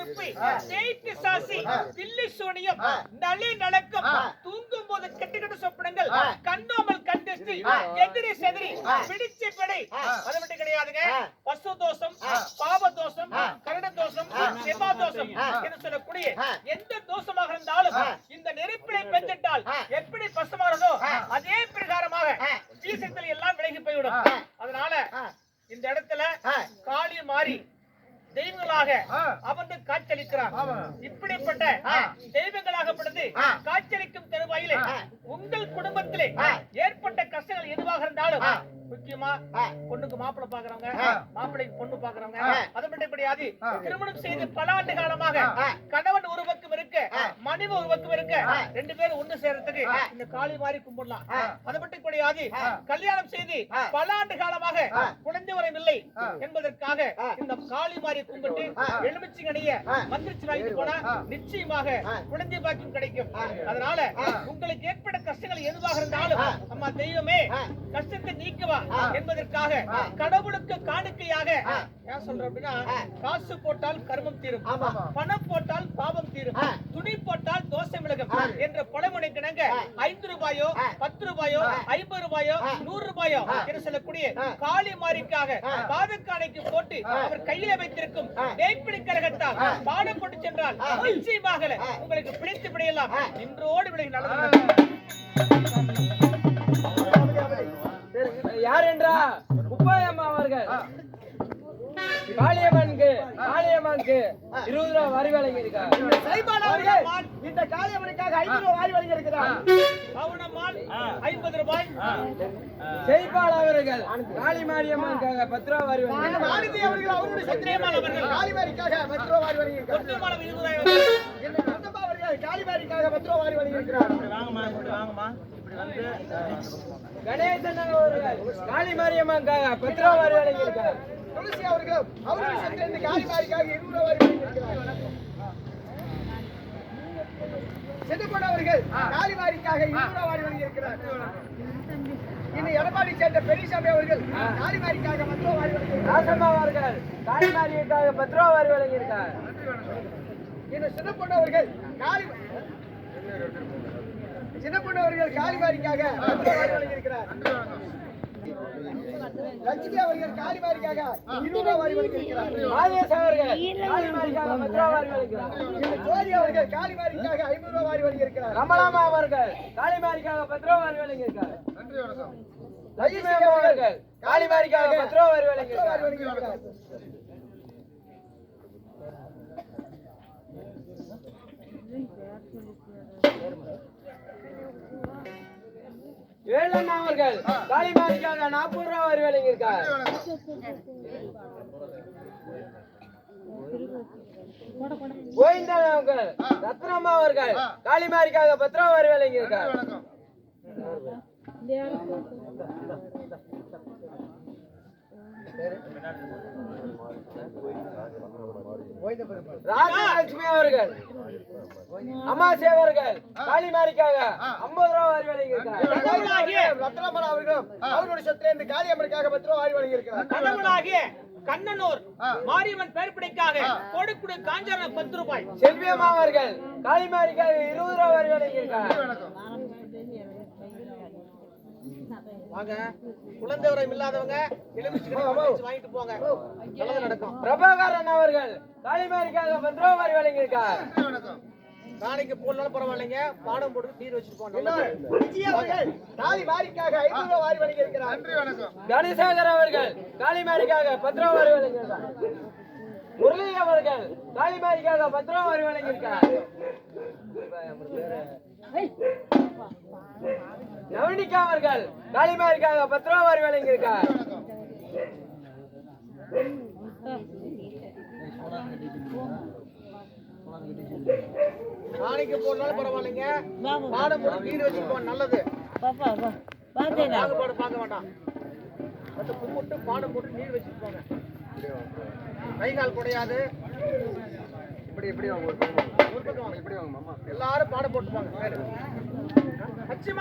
கருப்பு தேய்க்கு சாசி தில்லி சூனியம் நலி நடக்கும் தூங்கும் போது கெட்ட கெட்ட சொப்பனங்கள். கண்ணோமல் கண்டிஸ்டி எதிரி செதிரி பிடிச்சு பிடி. அது மட்டும் கிடையாதுங்க. பசு தோஷம் பாவ தோஷம் கருட தோஷம் செவ்வா தோஷம் என்று சொல்லக்கூடிய எந்த தோஷமாக இருந்தாலும் இந்த நெருப்பிலை பெஞ்சிட்டால் எப்படி பசுமாறதோ அதே பிரகாரமாக சீசத்தில் எல்லாம் விலகி போய்விடும். அதனால இந்த இடத்துல காளி மாறி தெய்வங்களாக அமர்ந்து காட்சியளிக்கிறார் இப்படிப்பட்ட தெய்வங்களாகப்பட்டது காட்சியளிக்கும் தருவாயிலே உங்கள் குடும்பத்திலே ஏற்பட்ட கஷ்டங்கள் எதுவாக இருந்தாலும் முக்கியமா பொண்ணுக்கு மாப்பிள்ளை பாக்குறவங்க மாப்பிள்ளைக்கு பொண்ணு பாக்குறவங்க அது மட்டும் கிடையாது திருமணம் செய்து பல ஆண்டு காலமாக கணவன் ஒரு பக்கம் இருக்க மனைவி ஒரு பக்கம் இருக்க ரெண்டு பேரும் ஒண்ணு சேர்றதுக்கு இந்த காளி மாதிரி கும்பிடலாம். அது மட்டும் கிடையாது. கல்யாணம் செய்து பல ஆண்டு காலமாக குழந்தை வரவில்லை என்பதற்காக இந்த காளி மாதிரி கும்பிட்டு எலுமிச்சங்கனிய மந்திரிச்சு வாங்கிட்டு போனா நிச்சயமாக குழந்தை பாக்கியம் கிடைக்கும். அதனால உங்களுக்கு ஏற்பட்ட கஷ்டங்கள் எதுவாக இருந்தாலும் அம்மா தெய்வமே கஷ்டத்தை நீக்குவா என்பதற்காக கடவுளுக்கு காணிக்கையாக ஏன் சொல்றேன் அப்படின்னா காசு போட்டால் கர்மம் தீரும் பணம் போட்டால் பாவம் தீரும் துணி போட்டால் தோசை விலகும் என்ற பழமொழி கிணங்க ஐந்து ரூபாயோ பத்து ரூபாயோ ஐம்பது ரூபாயோ நூறு ரூபாயோ என்று சொல்லக்கூடிய காளி மாரிக்காக பாதக்காணைக்கு போட்டு அவர் கையில வைத்திருக்கும் வேப்பிடி கரகத்தால் பாடம் போட்டு சென்றால் நிச்சயமாக உங்களுக்கு பிடித்து விடையலாம் இன்றோடு விலகி நடந்து யார் என்றா? குப்பாயம்மா அவர்கள். காளியம்மனுக்கு காளியம்மனுக்கு இருபது ரூபா வரி வழங்கி இருக்கார் இந்த காளியம்மனுக்காக ஐநூறு ரூபாய் வாரி வழங்கியிருக்கிறார். பவுனம்மாள் ஐம்பது ரூபாய். செய்பால் அவர்கள் காளி மாரியம்மனுக்காக பத்து ரூபா வரி வழங்கி அவர்கள் அவருடைய சத்திரியமான் அவர்கள் காளிமாரிக்காக பத்து ரூபா வாரி இந்த கந்தப்பா அவர்கள் காளிமாரிக்காக பத்து ரூபா வாரி வழங்கியிருக்கிறார். கணேசன் அவர்கள் காளி மாரியம்மனுக்காக பத்து ரூபா வரி வழங்கி இருக்கார் துளசி அவர்கள் அவருடைய சத்திர இந்த காளிமாரிக்காக இருபது ரூபா வாரி வழங்கியிருக்கிறார் சிதம்பரம் அவர்கள் காளிமாரிக்காக இருபது ரூபா வாரி வழங்கியிருக்கிறார் இன்னும் எடப்பாடி சேர்ந்த பெரியசாமி அவர்கள் காளிமாரிக்காக பத்து ரூபா வாரி வழங்கியிருக்கிறார் ராசம்மா அவர்கள் காளி மாரியக்காக பத்து ரூபா வரி வழங்கி இருக்கார் இன்னும் சின்னப்பொண்ணு அவர்கள் காளி சின்னப்பொண்ணு அவர்கள் காளிமாரிக்காக பத்து ரூபா வாரி வழங்கியிருக்கிறார் லட்சுமி அவர்கள் காளிமாரிக்காக இருபது ரூபா வாரி வழங்கியிருக்கிறார் ராஜேஷ் அவர்கள் காளி மாரிக்காக பத்து ரூபா வரி இந்த ஜோதி அவர்கள் காளிமாரிக்காக ஐம்பது வாரி வழங்கியிருக்கிறார். ரமலாமா அவர்கள் காளி மாரிக்காக பத்து ரூபா வரி வழங்கி இருக்கார் லட்சுமி அம்மா அவர்கள் காளி மாரிக்காக பத்து ரூபா வரி வாரி இருக்கார் வழங்கியிருக்கிறார். வேலண்ணா அவர்கள் காளி நாற்பது ரூபா வரி வேலைங்க இருக்கார் கோவிந்தன் அவர்கள் ரத்னம்மா அவர்கள் காளி மாதிரிக்காக பத்து ரூபா வரி வழங்கி இருக்கார் ராஜலட்சுமி அவர்கள் அம்மாசி அவர்கள் காளி மாரிக்காக ஐம்பது ரூபா வரி வழங்கி இருக்கார் கடவுளாகிய ரத்னமரா அவர்களும் அவருடைய சொத்துல இந்த காளியம்மனுக்காக பத்து ரூபா வாரி வழங்கியிருக்கிறார். கண்ணனூர் மாரியம்மன் பேர்பிடைக்காக கொடுக்குடு காஞ்சன பத்து ரூபாய். செல்வியம்மா அவர்கள் காளி மாரிக்காக இருபது ரூபா வரி வழங்கி வாங்க. குழந்தை வரம் இல்லாதவங்க வாங்கிட்டு போங்க. நல்லது நடக்கும். பிரபாகரன் அவர்கள் காளி மாரிக்காக பத்து ரூபா வரி வழங்கி இருக்கார் நாளைக்கு போனாலும் பரவாயில்லைங்க. பாடம் போட்டு நீர் வச்சுட்டு அவர்கள் காளி மாரிக்காக ஐநூறு வாரி வழங்கியிருக்கிறார். கணேசேகர் அவர்கள் காளி மாரிக்காக பத்து ரூபா வரி வழங்கி முரளி அவர்கள் காளி மாரிக்காக பத்து ரூபா வரி வழங்கி இருக்கார் நவனிகா அவர்கள் காளி மாரிக்காக பத்து ரூபா வரி இருக்கார் நாளைக்கு போனாலும் பரவாயில்லைங்க. பாடம் போட்டு நீர் வச்சுட்டு போங்க நல்லது பாகுபாடு பார்க்க வேண்டாம். வந்து கும்பிட்டு பாடம் போட்டு நீர் வச்சுட்டு போங்க கை கால் குடையாது. இப்படி இப்படி வாங்க ஒரு பக்கம் வாங்க இப்படி வாங்க எல்லாரும் பாடம் போட்டு போங்க அச்சுமா